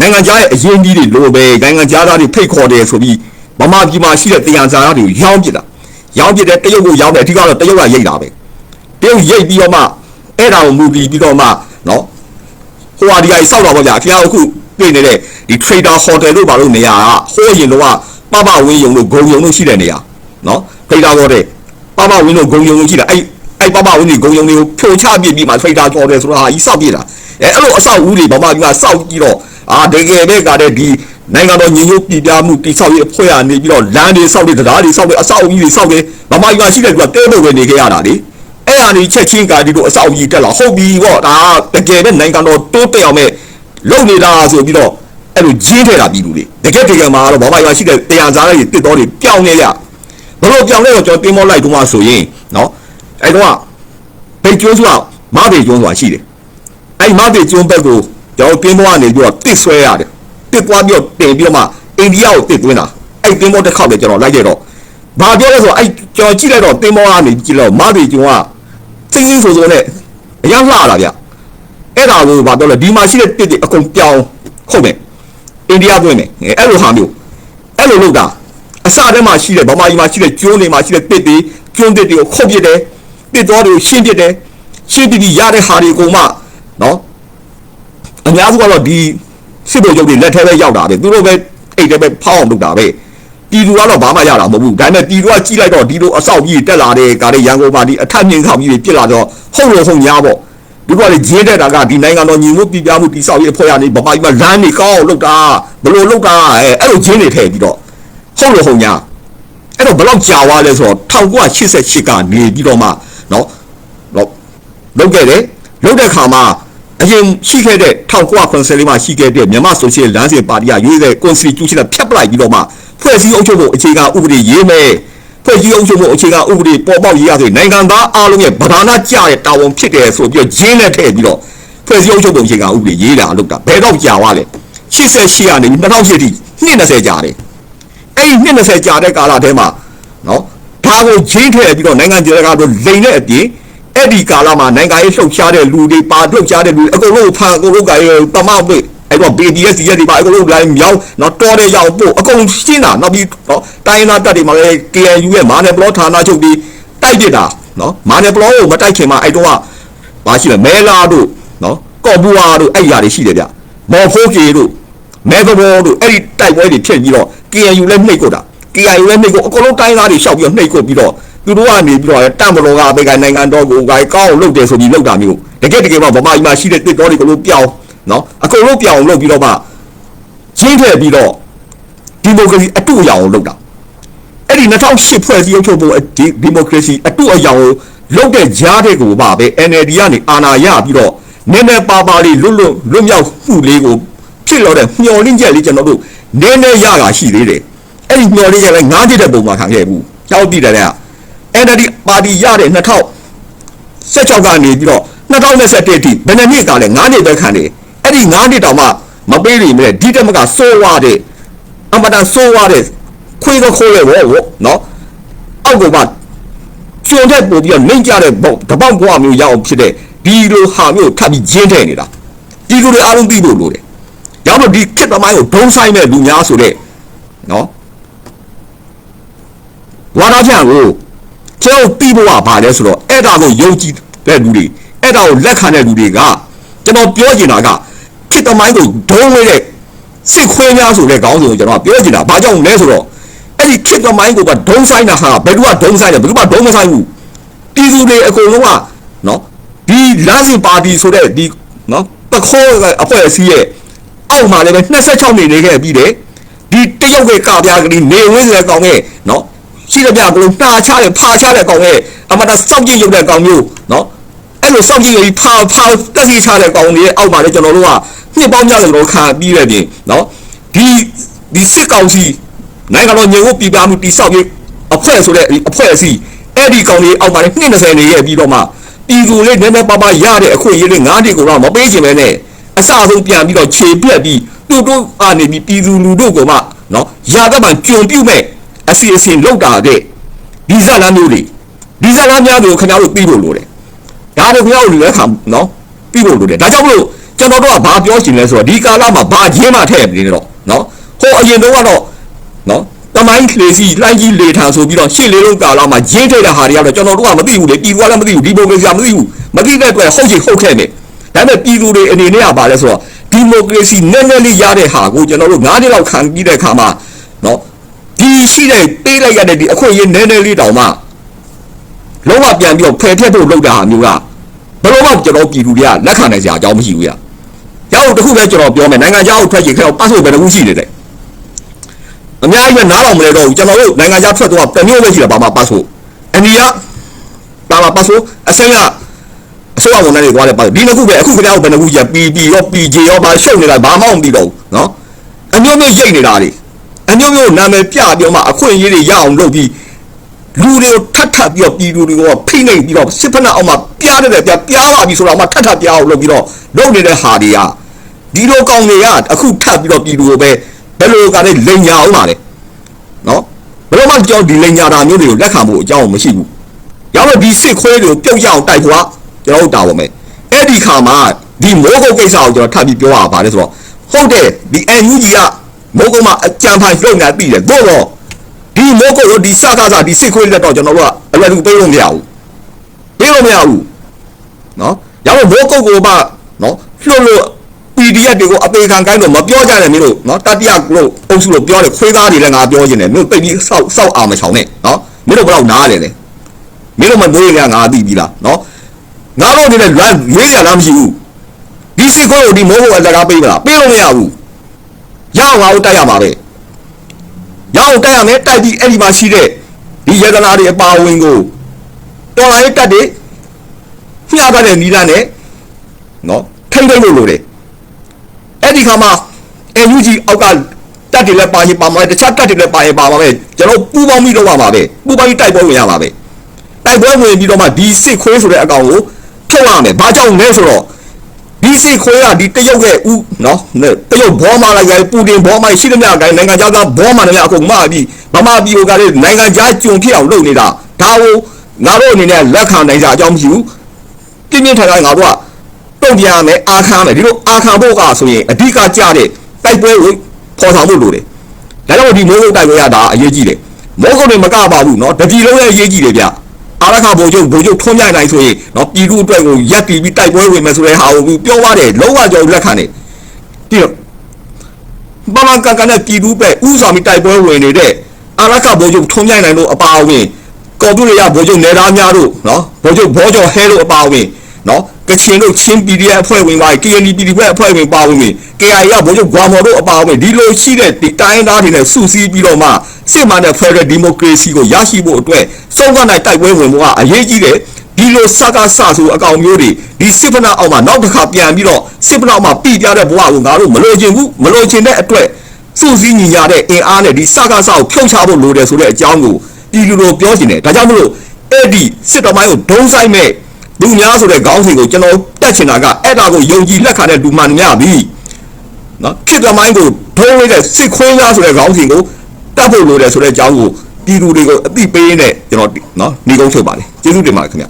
နိုင်ငံခြားရဲ့အရင်ကြီးတွေလိုပဲနိုင်ငံခြားသားတွေဖိတ်ခေါ်တယ်ဆိုပြီးဗမာပြည်မှာရှိတဲ့တရားစာသားတွေကိုရောင်းပစ်တာရောင်းပစ်တဲ့တရုတ်ကိုရောင်းတယ်အထူးကတော့တရုတ်ကရိတ်တာပဲတရုတ်ရိတ်ပြီးတော့မှအဲ့ဒါကိုမူပြီးပြီးတော့မှနော်ဟိုဟာဒီဟာကြီးစောက်တော့ဗောဗျာခင်ဗျားအခုတွေ့နေတဲ့ဒီ trader hotel လို့ပါလို့နေရာကဟိုးရင်တော့ပပဝင်းယုံလို့ဂုံယုံလို့ရှိတဲ့နေရာနော် trader hotel ပပဝင်းလို့ဂုံယုံလို့ရှိတာအဲ့အဲ့ပပဝင်းဒီဂုံယုံတွေကိုဖြိုချပြစ်ပြီးမှ trader hotel ဆိုတာဟာကြီးစောက်ပြစ်တာအဲအဲ့လိုအဆောက်အဦတွေဗမာပြည်ကစောက်ကြည့်တော့ အာတကယ်ပဲကတဲ့ဒီနိုင်ငံတော်ညီညွတ်ပြည်ပြမှုတိဆောက်ရေးအဖွဲ့အနေပြီးတော့လမ်းတွေစောက်တွေတရားတွေစောက်တွေအဆောက်အဦတွေစောက်တွေဗမာပြည်ကရှိတဲ့သူကတဲလို့ပဲနေခဲ့ရတာလေအဲ့ဟာနေချက်ချင်းကဒီလိုအဆောက်အဦကြီးတက်လာဟုတ်ပြီပေါ့ဒါတကယ်ပဲနိုင်ငံတော်တိုးတက်အောင်မဲ့လုပ်နေတာဆိုပြီးတော့အဲ့လိုဂျင်းထဲတာပြည်သူတွေတကယ်တကယ်မှာတော့ဗမာပြည်ကရှိတဲ့တရားစားတွေတစ်တော်တွေပြောင်းနေရဘလို့ပြောင်းလဲတော့ကျွန်တော်တင်းမောလိုက်တော့မှဆိုရင်နော်အဲ့တော့ဘိတ်ကျွန်းဆိုတာမဘေကျွန်းဆိုတာရှိတယ်အဲ့မဘေကျွန်းဘက်ကို ကျွန်တော်တင်းမောကနေပြီးတော့တစ်ဆွဲရတယ်တစ်သွားပြီးတော့တင်ပြီးတော့မှအိန္ဒိယကိုတစ်သွင်းတာအဲ့တင်းမောတစ်ခေါက်လည်းကျွန်တော်လိုက်ခဲ့တော့ဘာပြောလဲဆိုတော့အဲ့ကျွန်တော်ကြည့်လိုက်တော့တင်းမောကနေကြည့်လိုက်တော့မဘေကျွန်းကစင်းစင်းဆိုဆိုနဲ့အရင်လှတာဗျအဲ့ဒါကိုဘာပြောလဲဒီမှာရှိတဲ့တစ်တွေအကုန်ပြောင်းခုတ်မယ်အိန္ဒိယသွင်းမယ်အဲ့လိုဟာမျိုးအဲ့လိုလုပ်တာအစတည်းမှာရှိတဲ့ဗမာပြည်မှာရှိတဲ့ကျွန်းတွေမှာရှိတဲ့တစ်တွေကျွန်းတစ်တွေကိုခုတ်ပစ်တယ်တစ်တော်တွေကိုရှင်းပစ်တယ်ရှင်းပစ်ပြီးရတဲ့ဟာတွေအကုန်မှနော် အများစုကတော့ဒီစစ်ဘုတ်ရုပ်တွေလက်ထဲပဲရောက်တာပဲသူတို့ပဲအိတ်ထဲပဲဖောက်အောင်လုပ်တာပဲတီတူကတော့ဘာမှရတာမဟုတ်ဘူးဒါပေမဲ့တီတူကကြီးလိုက်တော့ဒီလိုအဆောက်ကြီးတက်လာတဲ့ကားလေးရန်ကုန်ပါတီအထက်မြင့်ဆောင်ကြီးတွေပြစ်လာတော့ဟုတ်လို့ဆုံးညာပေါ့ဒီကောင်လေးဂျင်းတဲ့တာကဒီနိုင်ငံတော်ညီမှုပြည်ပြမှုတိဆောက်ရေးအဖွဲ့ကနေဗမာပြည်မှာလမ်းတွေကောင်းအောင်လုပ်တာဘလို့လုပ်တာအဲအဲ့လိုဂျင်းတွေထည့်ပြီးတော့ဟုတ်လို့ဟုတ်ညာအဲ့တော့ဘလောက်ကြာသွားလဲဆိုတော့1988ကနေပြီးတော့မှနော်နော်လုပ်ခဲ့တယ်လုပ်တဲ့ခါမှာ အရင်ရှိခဲ့တဲ့1980လေးမှာရှိခဲ့တဲ့မြန်မာဆိုရှယ်လမ်းစဉ်ပါတီကရွေးတဲ့ constitution ကဖျက်ပလိုက်ပြီးတော့မှဖွဲ့စည်းအုပ်ချုပ်ဖို့အခြေခံဥပဒေရေးမယ်ဖွဲ့စည်းအုပ်ချုပ်ဖို့အခြေခံဥပဒေပေါ်ပေါက်ရေးရဆိုရင်နိုင်ငံသားအားလုံးရဲ့ဗဒါနာကြတဲ့တာဝန်ဖြစ်တယ်ဆိုပြီးတော့ဂျင်းနဲ့ထည့်ပြီးတော့ဖွဲ့စည်းအုပ်ချုပ်ပုံအခြေခံဥပဒေရေးတာလုပ်တာဘယ်တော့ကြာသွားလဲ88ကနေ2008ထိနှစ်20ကြာတယ်အဲ့ဒီနှစ်20ကြာတဲ့ကာလထဲမှာနော်ဒါကိုဂျင်းထည့်ပြီးတော့နိုင်ငံကြေကတို့လိန်တဲ့အပြင် အဲ့ဒီကာလမှာနိုင်ငံရေးလှုပ်ရှားတဲ့လူတွေပါလှုပ်ရှားတဲ့လူတွေအကုန်လုံးဖန်အကုန်လုံးကတမောက်တွေအဲ့တော့ BDS ရက်တွေပါအကုန်လုံးလိုက်မြောင်းတော့တော်တဲ့ရောက်ပို့အကုန်ရှင်းတာနောက်ပြီးတော့တိုင်းနာတက်တွေမှာလည်း KNU ရဲ့မာနယ်ဘလောဌာနချုပ်ပြီးတိုက်ပြတာနော်မာနယ်ဘလောကိုမတိုက်ခင်မှာအဲ့တော့ကမရှိလဲမဲလာတို့နော်ကော့ဘူဝါတို့အဲ့ຢာတွေရှိတယ်ဗျမော်ဖိုးကေတို့မဲကဘောတို့အဲ့ဒီတိုက်ပွဲတွေဖြစ်ပြီးတော့ KNU လည်းနှိပ်ကုန်တာ KNU လည်းနှိပ်ကုန်အကုန်လုံးတိုင်းသားတွေရှောက်ပြီးတော့နှိပ်ကုန်ပြီးတော့ သူတို့ကနေပြီးတော့တမ်ဘလောကအပေကနိုင်ငံတော်ကိုဂိုင်းကောင်းလုပ်တယ်ဆိုပြီးလုပ်တာမျိုးတကယ်တကယ်မှဗမာပြည်မှာရှိတဲ့တစ်တော်တွေကိုလို့ပြောင်းနော်အကုန်လုံးပြောင်းလုပ်ပြီးတော့မှရှင်းထည့်ပြီးတော့ဒီမိုကရေစီအတူအယောင်လုပ်တာအဲ့ဒီ2008ဖွဲ့စည်းအုပ်ချုပ်ပုံဒီဒီမိုကရေစီအတူအယောင်လုပ်တဲ့ကြားတဲ့ကိုပါပဲ NLD ကနေအာဏာရပြီးတော့နည်းနည်းပါပါလေးလွတ်လွတ်လွတ်မြောက်မှုလေးကိုဖြစ်လို့တဲ့မျော်လင့်ချက်လေးကျွန်တော်တို့နည်းနည်းရတာရှိသေးတယ်အဲ့ဒီမျော်လင့်ချက်လည်းငားတစ်တဲ့ပုံမှာခံခဲ့ဘူးကြောက်တည်တယ်တဲ့ NLD ပါတီရတဲ့2016ကနေပြီးတော့2021အထိဘယ်နှစ်နှစ်ကလဲ9နှစ်ပဲခံတယ်အဲ့ဒီ9နှစ်တောင်မှမပေးနိုင်မဲ့ဒီတက်မကစိုးဝါတဲ့အမတန်စိုးဝါတဲ့ခွေးတော့ခိုးရဲဘောနော်အောက်ကမှကျွန်းတဲ့ပို့ပြီးတော့နှိမ့်ကြတဲ့ဘောတပေါက်ဘွားမျိုးရအောင်ဖြစ်တဲ့ဒီလိုဟာမျိုးထပ်ပြီးဂျင်းထဲနေတာဒီလိုတွေအားလုံးသိဖို့လိုတယ်ရောက်တော့ဒီခစ်သမိုင်းကိုဒုံဆိုင်မဲ့လူများဆိုတဲ့နော်ဝါဒဖြန့်ကို ကျွန်တော်ပြီးဖို့ကဘာလဲဆိုတော့အဲ့ဒါကိုယုံကြည်တဲ့လူတွေအဲ့ဒါကိုလက်ခံတဲ့လူတွေကကျွန်တော်ပြောချင်တာကခစ်သမိုင်းကိုဒုံဝဲတဲ့စစ်ခွေးများဆိုတဲ့ခေါင်းစဉ်ကိုကျွန်တော်ပြောချင်တာဘာကြောင့်လဲဆိုတော့အဲ့ဒီခစ်သမိုင်းကိုကဒုံဆိုင်တာဟာဘယ်သူကဒုံဆိုင်လဲဘယ်သူကဒုံမဆိုင်ဘူးပြည်သူတွေအကုန်လုံးကနော်ဒီလမ်းစဉ်ပါတီဆိုတဲ့ဒီနော်ပခိုးအဖွဲ့အစည်းရဲ့အောက်မှာလည်းပဲ26နေနေခဲ့ပြီးတယ်ဒီတရုတ်ကကပြားကလေးနေဝင်းစတဲ့ကောင်ရဲ့နော် ရှိတဲ့ပြကလုံးနှာချတယ်ဖာချတဲ့ကောင်ရဲ့အမတစောက်ကြည့်ရုပ်တဲ့ကောင်မျိုးနော်အဲ့လိုစောက်ကြည့်ရဖာဖာတက်စီချတဲ့ကောင်တွေရဲ့အောက်မှာလည်းကျွန်တော်တို့ကနှစ်ပေါင်းများစွာကျွန်တော်ခံပြီးရပြင်နော်ဒီဒီစစ်ကောင်စီနိုင်ငံတော်ညွှန်မှုပြည်ပြမှုတိစောက်ရေးအဖွဲ့ဆိုတဲ့အဖွဲ့အစည်းအဲ့ဒီကောင်တွေအောက်မှာလည်း20နေရဲ့ပြီးတော့မှပြည်သူလေးနည်းနည်းပါးပါးရတဲ့အခွင့်အရေးလေး၅တိကိုတော့မပေးခြင်းပဲနဲ့အစအဆုံးပြန်ပြီးတော့ခြေပြက်ပြီးသူတို့အနေပြီးပြည်သူလူတို့ကမှနော်ရာသက်မှကြုံပြုတ်မဲ့ အစီအစဉ်လောက်တာတဲ့ဒီဇာလမ်းမျိုးတွေဒီဇာလမ်းများတွေကိုခင်ဗျားတို့ပြီးဖို့လိုတယ်ဒါတွေခင်ဗျားတို့လည်းခံနော်ပြီးဖို့လိုတယ်ဒါကြောင့်မလို့ကျွန်တော်တို့ကဘာပြောချင်လဲဆိုတော့ဒီကာလမှာဘာချင်းမှထည့်မနေတော့နော်ဟိုအရင်တော့ကတော့နော်တမိုင်းလေစီလှိုင်းကြီးလေထန်ဆိုပြီးတော့ရှစ်လေးလုံးကာလမှာရင်းထည့်တဲ့ဟာတွေကတော့ကျွန်တော်တို့ကမသိဘူးလေပြည်သူကလည်းမသိဘူးဒီမိုကရေစီကမသိဘူးမသိတဲ့အတွက်ဟုတ်ချင်ဟုတ်ခဲ့တယ်ဒါပေမဲ့ပြည်သူတွေအနေနဲ့ကဘာလဲဆိုတော့ဒီမိုကရေစီနည်းနည်းလေးရတဲ့ဟာကိုကျွန်တော်တို့9နှစ်လောက်ခံပြီးတဲ့အခါမှာနော် ဒီရှိတဲ့ပေးလိုက်ရတဲ့ဒီအခွင့်အရေးနည်းနည်းလေးတောင်မှလုံးဝပြန်ပြီးတော့ဖယ်ထက်ဖို့လုပ်တာဟာမျိုးကဘယ်လိုမှကျွန်တော်ပြည်သူတွေကလက်ခံနိုင်စရာအကြောင်းမရှိဘူးရ။ရောက်တခုပဲကျွန်တော်ပြောမယ်နိုင်ငံခြားကိုထွက်ချင်ခဲ့တော့ပတ်ဖို့ဘယ်နှခုရှိနေတယ်။အများကြီးပဲနားတော်မလဲတော့ဘူးကျွန်တော်တို့နိုင်ငံခြားထွက်တော့တမျိုးပဲရှိတယ်ဘာမှပတ်ဖို့အနီးကဘာမှပတ်ဖို့အစိမ်းကအစိုးရဝန်ထမ်းတွေသွားတယ်ပတ်ဒီနှစ်ခုပဲအခုခင်ဗျားတို့ဘယ်နှခုကြီးပီပီရော PJ ရောဘာရှုပ်နေတာဘာမှမသိတော့ဘူးနော်အမျိုးမျိုးရိတ်နေတာလေ အမျိုးမျိုးနာမည်ပြပြောမှအခွင့်အရေးတွေရအောင်လုပ်ပြီးလူတွေကိုထပ်ထပ်ပြီးတော့ပြည်သူတွေကိုဖိနှိပ်ပြီးတော့စစ်ဖက်နှက်အောင်မှပြားတယ်ပြားပြားပါပြီဆိုတော့မှထပ်ထပ်ပြားအောင်လုပ်ပြီးတော့လုပ်နေတဲ့ဟာတွေကဒီလိုကောင်တွေကအခုထပ်ပြီးတော့ပြည်သူကိုပဲဘယ်လိုကလည်းလိန်ညာအောင်ပါလေနော်ဘယ်လိုမှကြောက်ဒီလိန်ညာတာမျိုးတွေကိုလက်ခံဖို့အကြောင်းမရှိဘူးရောက်တော့ဒီစစ်ခွဲတွေကိုပြုတ်ရအောင်တိုက်ခွာကျွန်တော်တို့တာပါမယ်အဲ့ဒီခါမှာဒီမိုးကုတ်ကိစ္စကိုကျွန်တော်ထပ်ပြီးပြောရပါလေဆိုတော့ဟုတ်တယ်ဒီ NUG က မိုးကုတ်မှာအကြံဖန်လုံနေပြီလေသို့တော့ဒီမိုးကုတ်ရောဒီစကားစားဒီစစ်ခွေးလက်တော့ကျွန်တော်တို့ကအလွယ်တကူပေးလို့မရဘူးပေးလို့မရဘူးနော်ရတော့မိုးကုတ်ကိုပါနော်လှုပ်လို့ PDF တွေကိုအပေခံကိုင်းတော့မပြောကြနဲ့မင်းတို့နော်တတိယလို့အုပ်စုလို့ပြောတယ်ခွေးသားတွေလည်းငါပြောခြင်းတယ်မင်းတို့တိတ်ပြီးစောက်စောက်အောင်မချောင်နဲ့နော်မင်းတို့ဘယ်တော့နားလဲလဲမင်းတို့မမွေးရငါသိပြီလားနော်ငါတို့အနေနဲ့လမ်းရွေးရလားမရှိဘူးဒီစစ်ခွဲကိုဒီမိုးဖို့အလကားပေးမလားပေးလို့မရဘူး ရအောင်ငါတို့တိုက်ရမှာပဲရအောင်တိုက်ရမယ်တိုက်ပြီးအဲ့ဒီမှာရှိတဲ့ဒီယတနာတွေအပါအဝင်ကိုတော်လိုင်းတက်တွေမျှတဲ့နီလာနဲ့နော်ထိမ့်သိမ့်လို့လို့တယ်အဲ့ဒီခါမှာ NUG အောက်ကတက်တွေလည်းပါရင်ပါမှာတခြားတက်တွေလည်းပါရင်ပါမှာပဲကျွန်တော်ပူပေါင်းပြီးတော့ပါမှာပဲပူပေါင်းပြီးတိုက်ပွဲဝင်ရမှာပဲတိုက်ပွဲဝင်ပြီးတော့မှဒီစစ်ခွေးဆိုတဲ့အကောင်ကိုထုတ်ရမယ်ဘာကြောင့်လဲဆိုတော့ ဒီစီခွဲကဒီတရုတ်ရဲ့ဥနော်တရုတ်ဘောမလိုက်တိုင်းပူတင်ဘောမရှိသမျှတိုင်းနိုင်ငံခြားသားဘောမတွေအကုန်မပြီးဗမာပြည်ဟိုကလည်းနိုင်ငံခြားကြုံဖြစ်အောင်လုပ်နေတာဒါဟိုငါတို့အနေနဲ့လက်ခံနိုင်ကြအကြောင်းမရှိဘူးပြင်းပြင်းထန်ထန်ငါတို့ကတုံ့ပြန်ရမယ်အာခံရမယ်ဒီလိုအာခံဖို့ကဆိုရင်အဓိကကြတဲ့တိုက်ပွဲကိုပေါ်ဆောင်ဖို့လိုတယ်ဒါကြောင့်ဒီမိုးကုတ်တိုက်ပွဲကဒါအရေးကြီးတယ်မိုးကုတ်တွေမကပါဘူးနော်တပြည်လုံးရဲ့အရေးကြီးတယ်ဗျ အာရခဘုံချုပ်ဘုံချုပ်ထွန်းပြနိုင်ဆိုရင်နော်ပြည်သူအတွက်ကိုရက်တီပြီးတိုက်ပွဲဝင်မယ်ဆိုတဲ့ဟာကိုပြောပါတယ်လုံးဝကြော်လက်ခံတယ်တိတော့ပမကကနဲ့ပြည်သူပဲဥဆောင်ပြီးတိုက်ပွဲဝင်နေတဲ့အာရခဘုံချုပ်ထွန်းပြနိုင်လို့အပါအဝင်ကော်တူရီယာဘိုးချုပ်နေသားများတို့နော်ဘိုးချုပ်ဘောကျော်ဟဲတို့အပါအဝင် နော်ကချင်တို့ချင်း PDF အဖွဲ့ဝင်ပါ KND PDF အဖွဲ့ဝင်ပါဝင်ပြီ KIA ကဘုန်းကြီးဂွာမော်တို့အပါဝင်ဒီလိုရှိတဲ့ဒီတိုင်းသားတွေနဲ့စုစည်းပြီးတော့မှစစ်မှန်တဲ့ Federal Democracy ကိုရရှိဖို့အတွက်စုံကနိုင်တိုက်ပွဲဝင်ဖို့ကအရေးကြီးတယ်ဒီလိုစကားစဆိုအကောင်မျိုးတွေဒီစစ်ဖနာအောက်မှာနောက်တစ်ခါပြန်ပြီးတော့စစ်ဖနာအောက်မှာပြည်ပြတဲ့ဘဝကိုငါတို့မလိုချင်ဘူးမလိုချင်တဲ့အတွက်စုစည်းညီညာတဲ့အင်အားနဲ့ဒီစကားစကိုဖြုတ်ချဖို့လိုတယ်ဆိုတဲ့အကြောင်းကိုပြည်လူတို့ပြောချင်တယ်ဒါကြောင့်မလို့အဲ့ဒီစစ်တော်မိုင်းကိုဒုံးဆိုင်မဲ့ လူများဆိုတဲ့ခေါင်းစဉ်ကိုကျွန်တော်တက်ချင်တာကအဲ့ဒါကိုယုံကြည်လက်ခံတဲ့လူမှန်များပြီနော်ခေတ္တမိုင်းကိုထုံးလိုက်တဲ့စစ်ခွင်းသားဆိုတဲ့ခေါင်းစဉ်ကိုတတ်ဖို့လိုတယ်ဆိုတဲ့အကြောင်းကိုပြည်သူတွေကိုအသိပေးရင်းနဲ့ကျွန်တော်နော်ညီကုန်းချုပ်ပါလေကျေးဇူးတင်ပါတယ်ခင်ဗျ